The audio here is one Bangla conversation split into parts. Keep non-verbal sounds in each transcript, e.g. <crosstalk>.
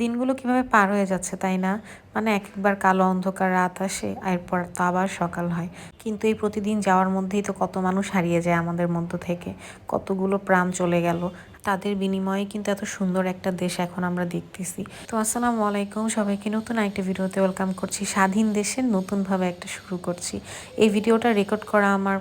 দিনগুলো কীভাবে পার হয়ে যাচ্ছে, তাই না? মানে এক একবার কালো অন্ধকার রাত আসে, এরপর তো আবার সকাল হয়। কিন্তু এই প্রতিদিন যাওয়ার মধ্যেই তো কত মানুষ হারিয়ে যায় আমাদের মধ্য থেকে। কতগুলো প্রাণ চলে গেল। তাদের বিনিময়ে কিন্তু এত সুন্দর একটা দেশ এখন আমরা দেখতেছি। তো আসসালামু আলাইকুম সবাইকে, নতুন একটা ভিডিওতে ওয়েলকাম করছি। স্বাধীন দেশের নতুনভাবে একটা শুরু করছি। এই ভিডিওটা রেকর্ড করা আমার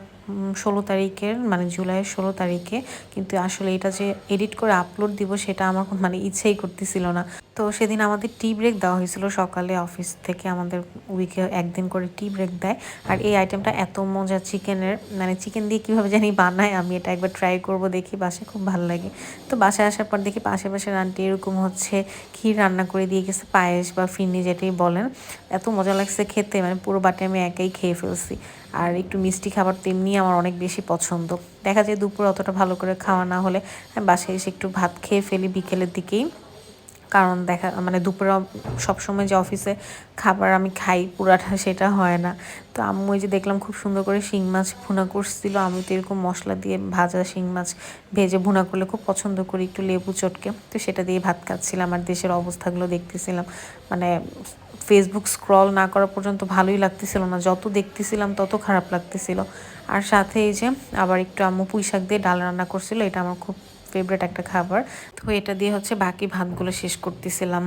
ষোলো তারিখের মানে জুলাইয়ের ষোলো তারিখে। কিন্তু আসলে এটা যে এডিট করে আপলোড দিব, সেটা আমার <laughs> মানে ইচ্ছেই করতেছিল না। তো সেদিন আমাদের টি ব্রেক দেওয়া হয়েছিল সকালে অফিস থেকে। আমাদের উইকে একদিন করে টি ব্রেক দেয়। আর এই আইটেমটা এত মজা চিকেনের মানে চিকেন দিয়ে কীভাবে জানি বানায়, আমি এটা একবার ট্রাই করব দেখি, বাসায় খুব ভালো লাগে। তো বাসায় আসার পর দেখি পাশে পাশে আন্টি এরকম হচ্ছে, ক্ষীর রান্না করে দিয়ে গেছে, পায়েস বা ফিরনি যেটাই বলেন। এত মজা লাগছে খেতে মানে পুরো বাটে আমি একাই খেয়ে ফেলছি। আর একটু মিষ্টি খাবার তেমনি আমার অনেক বেশি পছন্দ। দেখা যায় দুপুরে অতটা ভালো করে খাওয়া না হলে বাসায় এসে একটু ভাত খেয়ে ফেলি বিকেলের দিকেই। কারণ দেখা মানে দুপুরে সবসময় যে অফিসে খাবার আমি খাই, পুরাটা <laughs> সেটা হয় না। তো আম্মু ওই যে দেখলাম খুব সুন্দর করে শিং মাছ ভুনা করছিল, আমি তো এরকম মশলা দিয়ে ভাজা শিং মাছ ভেজে ভুনা করলে খুব পছন্দ করি একটু লেবু চটকে। তো সেটা দিয়ে ভাত খাচ্ছিলাম আর দেশের অবস্থাগুলো দেখতেছিলাম। মানে ফেসবুক স্ক্রল না করা পর্যন্ত ভালোই লাগতেছিল না। যত দেখতেছিলাম, তত খারাপ লাগতেছিল। আর সাথে এই যে, আবার একটু আম্মু পুঁই শাক দিয়ে ডাল রান্না করছিল, এটা আমার খুব ফেভারেট একটা খাবার। তো এটা দিয়ে হচ্ছে বাকি ভাতগুলো শেষ করতেছিলাম।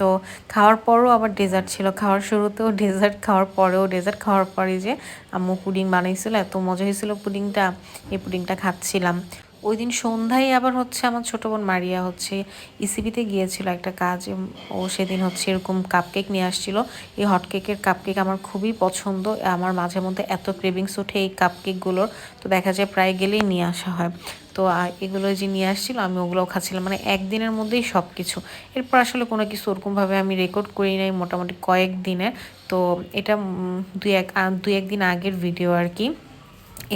তো খাওয়ার পরও আবার ডেজার্ট ছিল। খাওয়ার শুরুতেও ডেজার্ট খাওয়ার পরেও ডেজার্ট খাওয়ার পরে যে আম্মু পুডিং বানিয়েছিল এত মজা হয়েছিল পুডিংটা, এই পুডিংটা খাচ্ছিলাম। ওই দিন সন্ধ্যায় আবার হচ্ছে আমার ছোটো বোন মারিয়া হচ্ছে ইসিবিতে গিয়েছিল একটা কাজ ও সেদিন হচ্ছে এরকম কাপকেক নিয়ে আসছিল। এই হটকেকের কাপকেক আমার খুবই পছন্দ। আমার মাঝে মধ্যে এত ক্রেভিংস ওঠে এই কাপকেকগুলোর তো দেখা যায় প্রায় গেলেই নিয়ে আসা হয়। তো এগুলো যে নিয়ে আসছিল, আমি ওগুলোও খাচ্ছিলাম। মানে একদিনের মধ্যেই সব কিছু এরপর আসলে কোনো কিছু ওরকমভাবে আমি রেকর্ড করি নাই মোটামুটি কয়েক দিনের। তো এটা দুই এক দুই একদিন আগের ভিডিও আর কি।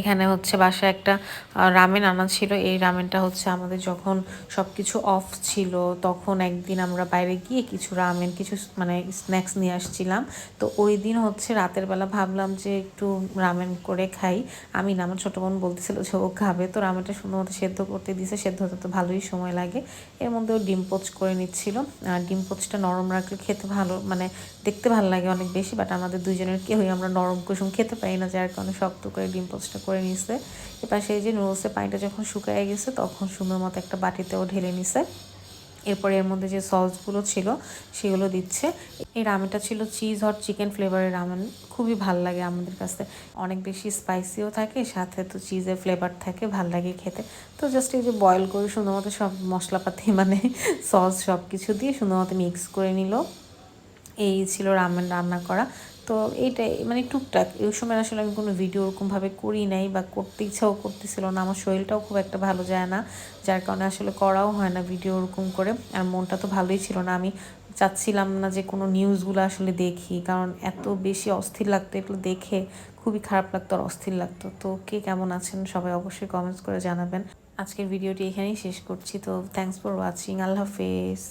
এখানে হচ্ছে বাসায় একটা রামেন আনা ছিল। এই রামেনটা হচ্ছে আমাদের যখন সব কিছু অফ ছিল, তখন একদিন আমরা বাইরে গিয়ে কিছু রামেন, কিছু মানে স্ন্যাক্স নিয়ে আসছিলাম। তো ওই দিন হচ্ছে রাতের বেলা ভাবলাম যে একটু রামেন করে খাই। আমি না, আমার ছোটো বোন বলতেছিল যে ও খাবে। তো রামেনটা সুন্দর মতো সেদ্ধ করতে দিছে। সেদ্ধ হতে তো ভালোই সময় লাগে। এর মধ্যে ও ডিম পোচ করে নিচ্ছিল। আর ডিম পোচটা নরম রাখলে খেতে ভালো মানে দেখতে ভালো লাগে অনেক বেশি। বাট আমাদের দুজনের কেউই আমরা নরম কুসুম খেতে পারি না, যার কারণে শক্ত করে ডিম পোচটা করে নিছে। এবার সেই যে নুডলসের পানিটা যখন শুকায় গেছে, তখন সুন্দর মতো একটা বাটিতেও ঢেলে নিছে। এরপরে এর মধ্যে যে সসগুলো ছিল, সেগুলো দিচ্ছে। এই রামেনটা ছিল চিজ হট চিকেন ফ্লেভারের রামেন। খুবই ভালো লাগে আমাদের কাছে। অনেক বেশি স্পাইসিও থাকে, সাথে তো চিজের ফ্লেভার থাকে, ভালো লাগে খেতে। তো জাস্ট এই যে বয়েল করে সুন্দর মতো সব মশলাপাতি <laughs> মানে সস সব কিছু দিয়ে সুন্দর মতো মিক্স করে নিল। এই ছিল রামেন রান্না করা। তো এইটাই মানে টুকটাক। এই সময় আসলে আমি কোনো ভিডিও ওরকমভাবে করি নাই বা করতে ইচ্ছাও করতেছিল না। আমার শরীরটাও খুব একটা ভালো যায় না, যার কারণে আসলে করাও হয় না ভিডিও ওরকম করে। আর মনটা তো ভালোই ছিল না। আমি চাচ্ছিলাম না যে কোনো নিউজগুলো আসলে দেখি, কারণ এত বেশি অস্থির লাগতো এগুলো দেখে। খুবই খারাপ লাগতো আর অস্থির লাগতো। তো কে কেমন আছেন সবাই অবশ্যই কমেন্টস করে জানাবেন। আজকের ভিডিওটি এখানেই শেষ করছি। তো থ্যাংকস ফর ওয়াচিং আল্লাহ হাফেজ।